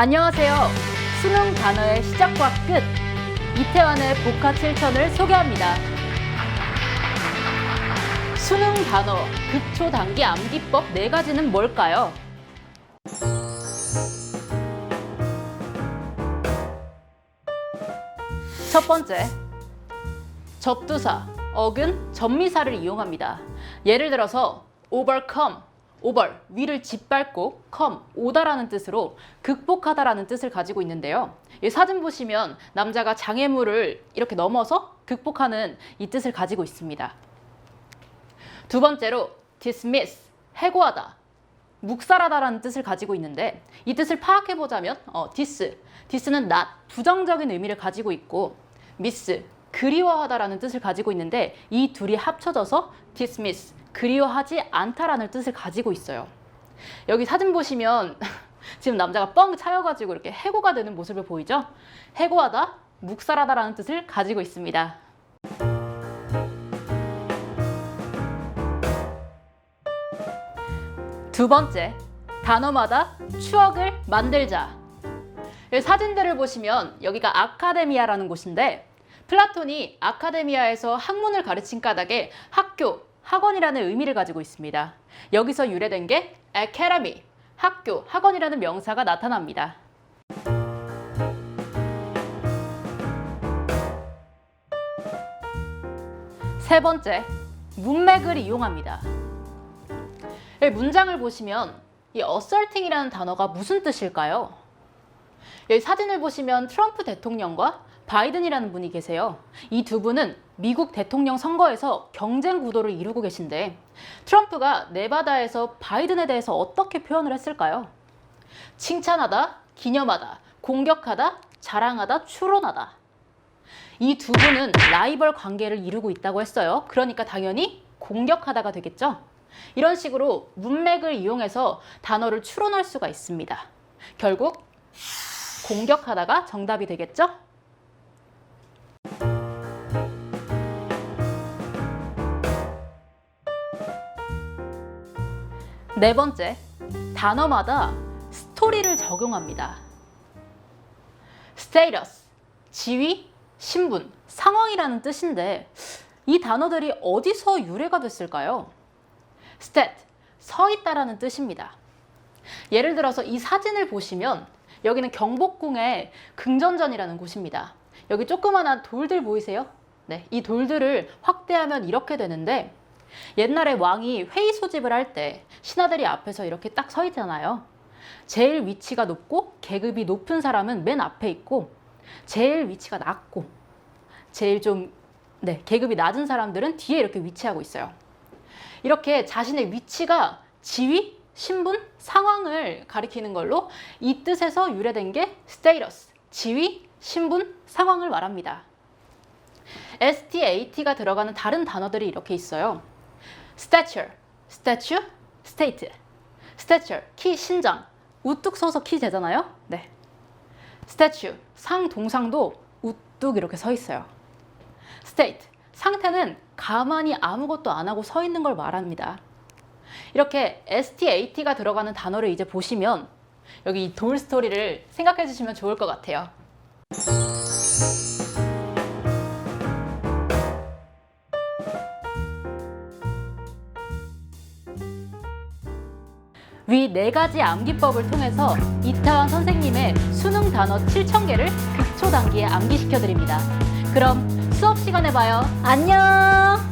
안녕하세요. 수능 단어의 시작과 끝. 이태환의 복화 7천을 소개합니다. 수능 단어, 급초 단기 암기법 네 가지는 뭘까요? 첫 번째, 접두사, 어근, 전미사를 이용합니다. 예를 들어서 overcome, over, 위를 짓밟고, come, 오다라는 뜻으로 극복하다라는 뜻을 가지고 있는데요. 이 사진 보시면 남자가 장애물을 이렇게 넘어서 극복하는 이 뜻을 가지고 있습니다. 두 번째로 dismiss, 해고하다, 묵살하다라는 뜻을 가지고 있는데 이 뜻을 파악해 보자면 어, dis, dis는 not, 부정적인 의미를 가지고 있고 miss, 그리워하다라는 뜻을 가지고 있는데 이 둘이 합쳐져서 dismiss, 그리워하지 않다라는 뜻을 가지고 있어요. 여기 사진 보시면 지금 남자가 뻥 차여가지고 이렇게 해고가 되는 모습을 보이죠? 해고하다, 묵살하다라는 뜻을 가지고 있습니다. 두 번째, 단어마다 추억을 만들자. 이 사진들을 보시면 여기가 아카데미아라는 곳인데 플라톤이 아카데미아에서 학문을 가르친 까닭에 학교, 학원이라는 의미를 가지고 있습니다. 여기서 유래된 게 academy, 학교, 학원이라는 명사가 나타납니다. 세 번째, 문맥을 이용합니다. 이 문장을 보시면 이 asserting이라는 단어가 무슨 뜻일까요? 여기 사진을 보시면 트럼프 대통령과 바이든이라는 분이 계세요. 이 두 분은 미국 대통령 선거에서 경쟁 구도를 이루고 계신데 트럼프가 네바다에서 바이든에 대해서 어떻게 표현을 했을까요? 칭찬하다, 기념하다, 공격하다, 자랑하다, 추론하다. 이 두 분은 라이벌 관계를 이루고 있다고 했어요. 그러니까 당연히 공격하다가 되겠죠? 이런 식으로 문맥을 이용해서 단어를 추론할 수가 있습니다. 결국 공격하다가 정답이 되겠죠? 네 번째, 단어마다 스토리를 적용합니다. status, 지위, 신분, 상황이라는 뜻인데 이 단어들이 어디서 유래가 됐을까요? stat, 서 있다라는 뜻입니다. 예를 들어서 이 사진을 보시면 여기는 경복궁의 긍전전이라는 곳입니다. 여기 조그마한 돌들 보이세요? 네, 이 돌들을 확대하면 이렇게 되는데 옛날에 왕이 회의 소집을 할 때 신하들이 앞에서 이렇게 딱 서 있잖아요. 제일 위치가 높고 계급이 높은 사람은 맨 앞에 있고 제일 위치가 낮고 제일 좀 네, 계급이 낮은 사람들은 뒤에 이렇게 위치하고 있어요. 이렇게 자신의 위치가 지위, 신분, 상황을 가리키는 걸로 이 뜻에서 유래된 게 status, 지위, 신분, 상황을 말합니다. STAT가 들어가는 다른 단어들이 이렇게 있어요. Stature, statue, state. stature, 키, 신장. 우뚝 서서 키 되잖아요? 네. statue, 상, 동상도 우뚝 이렇게 서 있어요. state, 상태는 가만히 아무것도 안 하고 서 있는 걸 말합니다. 이렇게 STAT가 들어가는 단어를 이제 보시면 여기 이돌 스토리를 생각해 주시면 좋을 것 같아요. 위 네 가지 암기법을 통해서 이태환 선생님의 수능 단어 7,000개를 급초 단기에 암기시켜 드립니다. 그럼 수업 시간에 봐요. 안녕!